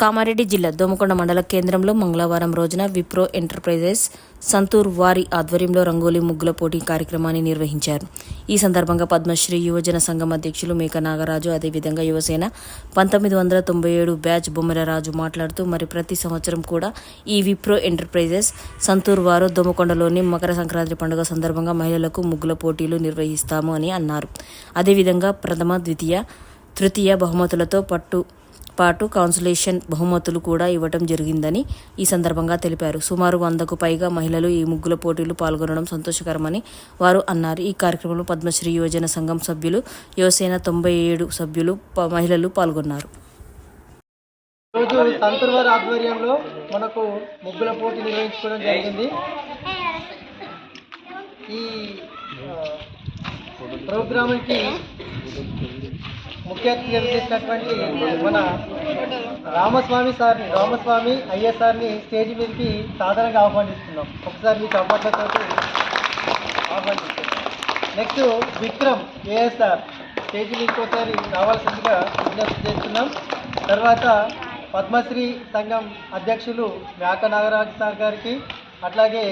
కామారెడ్డి జిల్లా దోమకొండ మండల కేంద్రంలో మంగళవారం రోజున విప్రో ఎంటర్ప్రైజెస్ సంతూర్ వారి ఆధ్వర్యంలో రంగోలీ ముగ్గుల పోటీ కార్యక్రమాన్ని నిర్వహించారు. ఈ సందర్భంగా పద్మశ్రీ యువజన సంఘం అధ్యక్షులు మేక నాగరాజు అదేవిధంగా యువసేన పంతొమ్మిది వందల తొంభై ఏడు బ్యాచ్ బొమ్మరరాజు మాట్లాడుతూ మరి ప్రతి సంవత్సరం కూడా ఈ విప్రో ఎంటర్ప్రైజెస్ సంతూర్ వారు దోమకొండలోని మకర సంక్రాంతి పండుగ సందర్భంగా మహిళలకు ముగ్గుల పోటీలు నిర్వహిస్తాము అని అన్నారు. అదేవిధంగా ప్రథమ ద్వితీయ తృతీయ బహుమతులతో పట్టు పాటు కాన్సులేషన్ బహుమతులు కూడా ఇవ్వటం జరిగిందని ఈ సందర్భంగా తెలిపారు. సుమారు వందకు పైగా మహిళలు ఈ ముగ్గుల పోటీలు పాల్గొనడం సంతోషకరమని వారు అన్నారు. ఈ కార్యక్రమంలో పద్మశ్రీ యువజన సంఘం సభ్యులు యువసేన తొంభై ఏడు సభ్యులు ప- మహిళలు పాల్గొన్నారు. రోజు సంతూర్ వారి ఆధ్వర్యంలో మనకు ముగ్గుల పోటీ నిర్వహించుకోవడం జరిగింది. ఈ ప్రోగ్రామ్కి ముఖ్య అతిథిగా చేసినటువంటి మన రామస్వామి సార్ని రామస్వామి అయ్యర్ సార్ని స్టేజ్ మీదకి సాధారణంగా ఆహ్వానిస్తున్నాం. ఒకసారి మీ చప్పట్లతో ఆహ్వానిస్తున్నాం. నెక్స్ట్ విక్రమ్ ఏఎస్ఆర్ స్టేజ్ మీదకి ఒకసారి రావాల్సిందిగా విజ్ఞప్తి చేస్తున్నాం. తర్వాత పద్మశ్రీ సంఘం అధ్యక్షులు మేక నాగరాజు సార్ గారికి అట్లాగే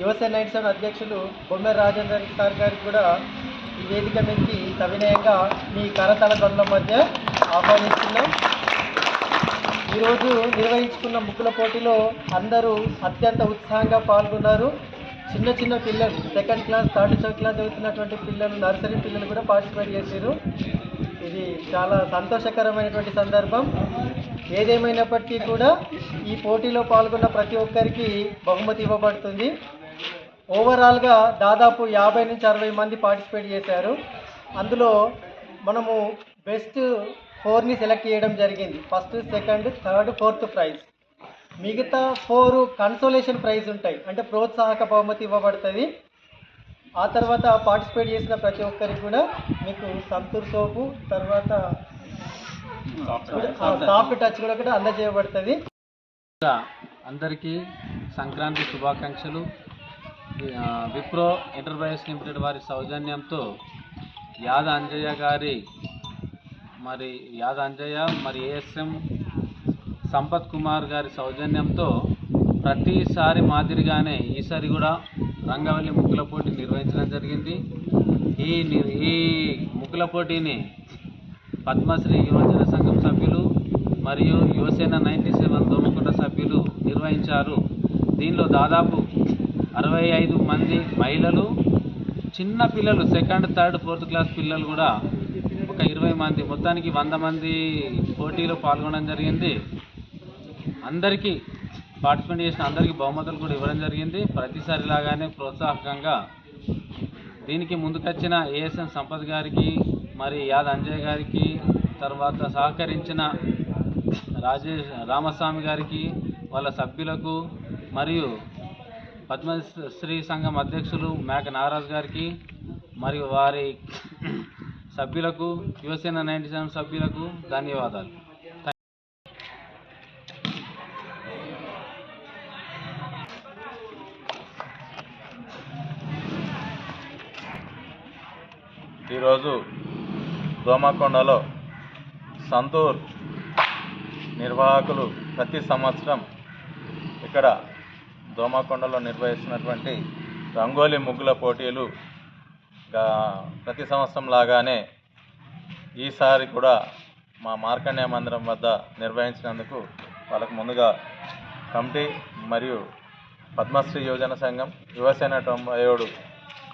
యువసేన నైన్ సెవెన్ అధ్యక్షులు బొమ్మె రాజేందర్ సార్ గారికి కూడా ఈ వేదిక నుంచి సవినయంగా మీ కరతల బంధం మధ్య ఆహ్వానిస్తున్నాం. ఈరోజు నిర్వహించుకున్న ముక్కుల పోటీలో అందరూ అత్యంత ఉత్సాహంగా పాల్గొన్నారు. చిన్న చిన్న పిల్లలు సెకండ్ క్లాస్ థర్డ్ క్లాస్ చదువుతున్నటువంటి పిల్లలు నర్సరీ పిల్లలు కూడా పార్టిసిపేట్ చేశారు. ఇది చాలా సంతోషకరమైనటువంటి సందర్భం. ఏదేమైనప్పటికీ కూడా ఈ పోటీలో పాల్గొన్న ప్రతి ఒక్కరికి బహుమతి ఇవ్వబడుతుంది. ఓవరాల్గా దాదాపు యాభై నుంచి అరవై మంది పార్టిసిపేట్ చేశారు. అందులో మనము బెస్ట్ ఫోర్ని సెలెక్ట్ చేయడం జరిగింది. First second third fourth prize మిగతా ఫోర్ కన్సోలేషన్ ప్రైజ్ ఉంటాయి. అంటే ప్రోత్సాహక బహుమతి ఇవ్వబడుతుంది. ఆ తర్వాత పార్టిసిపేట్ చేసిన ప్రతి ఒక్కరికి కూడా మీకు సంతూర్ సోపు తర్వాత సాఫ్ట్ టచ్ కూడా కూడా అందజేయబడుతుంది. అందరికీ సంక్రాంతి శుభాకాంక్షలు. విప్రో ఎంటర్ప్రైజెస్ లిమిటెడ్ వారి సౌజన్యంతో యాద అంజయ్య గారి మరి యాద అంజయ్య మరి ఏఎస్ఎం సంపత్ కుమార్ గారి సౌజన్యంతో ప్రతిసారి మాదిరిగానే ఈసారి కూడా రంగవల్లి ముగ్గుల పోటీ నిర్వహించడం జరిగింది. ఈ ని- ఈ ముగ్గుల పోటీని పద్మశ్రీ యువజన సంఘం సభ్యులు మరియు యువసేన నైంటీ సెవెన్ దోమకొండ సభ్యులు నిర్వహించారు. దీనిలో దాదాపు అరవై ఐదు మంది మహిళలు చిన్న పిల్లలు సెకండ్ థర్డ్ ఫోర్త్ క్లాస్ పిల్లలు కూడా ఒక ఇరవై మంది మొత్తానికి వంద మంది పోటీలో పాల్గొనడం జరిగింది. అందరికీ పార్టిసిపేట్ చేసిన అందరికీ బహుమతులు కూడా ఇవ్వడం జరిగింది. ప్రతిసారి లాగానే ప్రోత్సాహకంగా దీనికి ముందుకొచ్చిన ఏఎస్ఎన్ సంపత్ గారికి మరి యాద్ అంజయ్ గారికి తర్వాత సహకరించిన రాజేష్ రామస్వామి గారికి వాళ్ళ సభ్యులకు మరియు పద్మశ్రీ సంఘం అధ్యక్షులు మేక నాగరాజు గారికి మరియు వారి సభ్యులకు యువసేన నైంటీ సెవెన్ సభ్యులకు ధన్యవాదాలు. ఈరోజు దోమకొండలో సంతూర్ నిర్వాహకులు ప్రతి సంవత్సరం ఇక్కడ దోమకొండలో నిర్వహిస్తున్నటువంటి రంగోలీ ముగ్గుల పోటీలు ప్రతి సంవత్సరం లాగానే ఈసారి కూడా మా మార్కండేయ మందిరం వద్ద నిర్వహించినందుకు వాళ్ళకు ముందుగా కమిటీ మరియు పద్మశ్రీ యువజన సంఘం యువసేన తొంభై ఏడు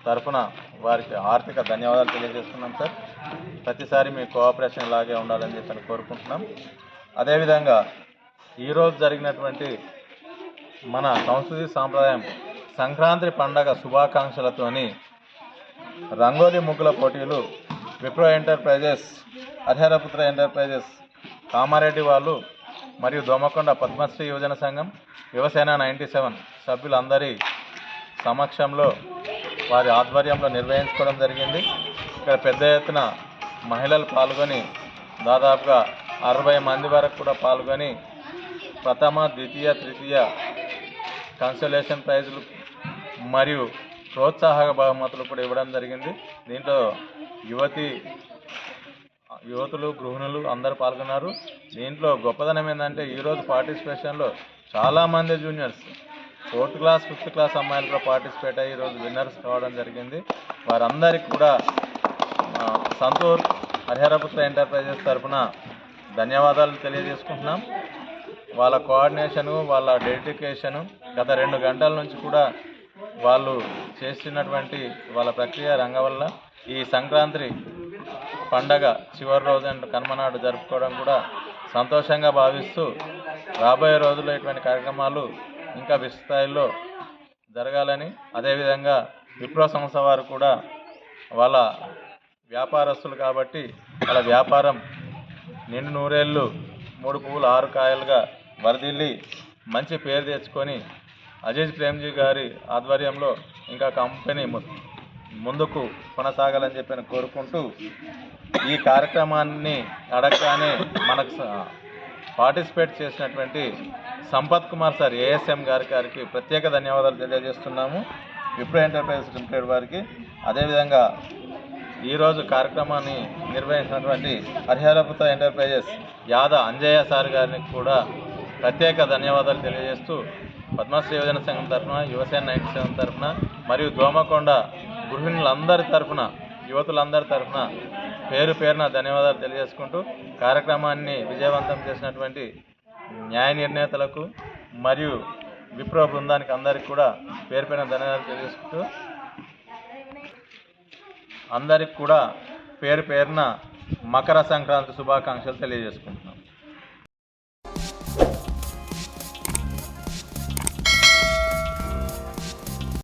తరఫున వారికి ఆర్థిక ధన్యవాదాలు తెలియజేస్తున్నాం సార్. ప్రతిసారి మీ కోఆపరేషన్ ఇలాగే ఉండాలని చెప్పి కోరుకుంటున్నాం. అదేవిధంగా ఈరోజు జరిగినటువంటి మన సంస్కృతి సాంప్రదాయం సంక్రాంతి పండగ శుభాకాంక్షలతోని రంగోలీ ముగ్గుల పోటీలు విప్రో ఎంటర్ప్రైజెస్ హరిహరపుత్ర ఎంటర్ప్రైజెస్ కామారెడ్డి వాళ్ళు మరియు దోమకొండ పద్మశ్రీ యువజన సంఘం యువసేన నైంటీ సెవెన్ సభ్యులందరి సమక్షంలో వారి ఆధ్వర్యంలో నిర్వహించుకోవడం జరిగింది. ఇక్కడ పెద్ద ఎత్తున మహిళలు పాల్గొని దాదాపుగా అరవై మంది వరకు కూడా పాల్గొని ప్రథమ ద్వితీయ తృతీయ కన్సోలేషన్ ప్రైజులు మరియు ప్రోత్సాహక బహుమతులు కూడా ఇవ్వడం జరిగింది. దీంట్లో యువతి యువతులు గృహిణులు అందరూ పాల్గొన్నారు. దీంట్లో గొప్పదనం ఏంటంటే ఈరోజు పార్టిసిపేషన్లో చాలామంది juniors fourth class fifth class అమ్మాయిలు కూడా పార్టిసిపేట్ అయ్యి ఈరోజు విన్నర్స్ కావడం జరిగింది. వారందరికీ కూడా సంతూర్ హరిహరపుత్ర ఎంటర్ప్రైజెస్ తరఫున ధన్యవాదాలు తెలియజేసుకుంటున్నాం. వాళ్ళ కోఆర్డినేషను వాళ్ళ డెడికేషను గత రెండు గంటల నుంచి కూడా వాళ్ళు చేస్తున్నటువంటి వాళ్ళ ప్రక్రియ రంగం వల్ల ఈ సంక్రాంతి పండగ చివరి రోజు అండ్ కనుమనాడు జరుపుకోవడం కూడా సంతోషంగా భావిస్తూ రాబోయే రోజుల్లో ఇటువంటి కార్యక్రమాలు ఇంకా విస్తృతాయిలో జరగాలని అదేవిధంగా విప్రో సంస్థ వారు కూడా వాళ్ళ వ్యాపారస్తులు కాబట్టి వాళ్ళ వ్యాపారం నిండు నూరేళ్ళు మూడు పువ్వులు ఆరు కాయలుగా వరదిల్లి మంచి పేరు తెచ్చుకొని అజయ్ ప్రేమ్జీ గారి ఆధ్వర్యంలో ఇంకా కంపెనీ ము- ముందుకు కొనసాగాలని చెప్పి కోరుకుంటూ ఈ కార్యక్రమాన్ని అడగగానే మనకు పార్టిసిపేట్ చేసినటువంటి సంపత్ కుమార్ సార్ ఏఎస్ఎం గారి గారికి ప్రత్యేక ధన్యవాదాలు తెలియజేస్తున్నాము. విప్రో ఎంటర్ప్రైజెస్ లిమిటెడ్ వారికి. అదేవిధంగా ఈరోజు కార్యక్రమాన్ని నిర్వహించినటువంటి హరిహరపుత ఎంటర్ప్రైజెస్ యాద అంజయ్య సార్ గారికి కూడా ప్రత్యేక ధన్యవాదాలు తెలియజేస్తూ పద్మశ్రీ యువజన సంఘం తరఫున యువసేన నైన్టీ సెవెన్ తరఫున మరియు దోమకొండ గృహిణులందరి తరఫున యువతులందరి తరఫున పేరు పేరున ధన్యవాదాలు తెలియజేసుకుంటూ కార్యక్రమాన్ని విజయవంతం చేసినటువంటి న్యాయ నిర్ణేతలకు మరియు విప్రో బృందానికి అందరికి కూడా పేరు పేరున ధన్యవాదాలు తెలియజేసుకుంటూ అందరికి కూడా పేరు పేరున మకర సంక్రాంతి శుభాకాంక్షలు తెలియజేసుకుంటాం.